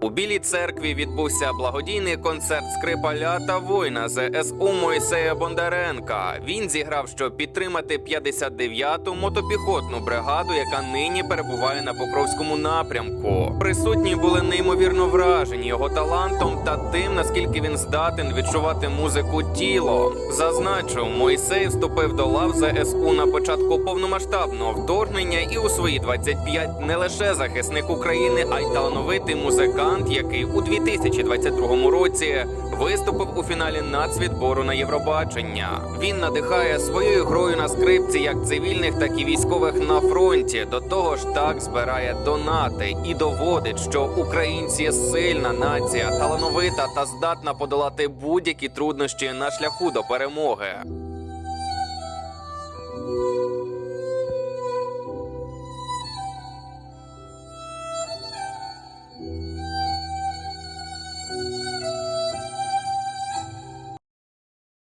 У Білій церкві відбувся благодійний концерт скрипаля та воїна ЗСУ Мойсея Бондаренка. Він зіграв, щоб підтримати 59-ту мотопіхотну бригаду, яка нині перебуває на Покровському напрямку. Присутні були неймовірно вражені його талантом та тим, наскільки він здатен відчувати музику тіло. Зазначу, Мойсей вступив до лав ЗСУ на початку повномасштабного вторгнення і у свої 25 не лише захисник України, а й талановитий музикант, який у 2022 році виступив у фіналі нацвідбору на Євробачення. Він надихає своєю грою на скрипці як цивільних, так і військових на фронті. До того ж, так збирає донати і доводить, що українці сильна нація, талановита та здатна подолати будь-які труднощі на шляху до перемоги.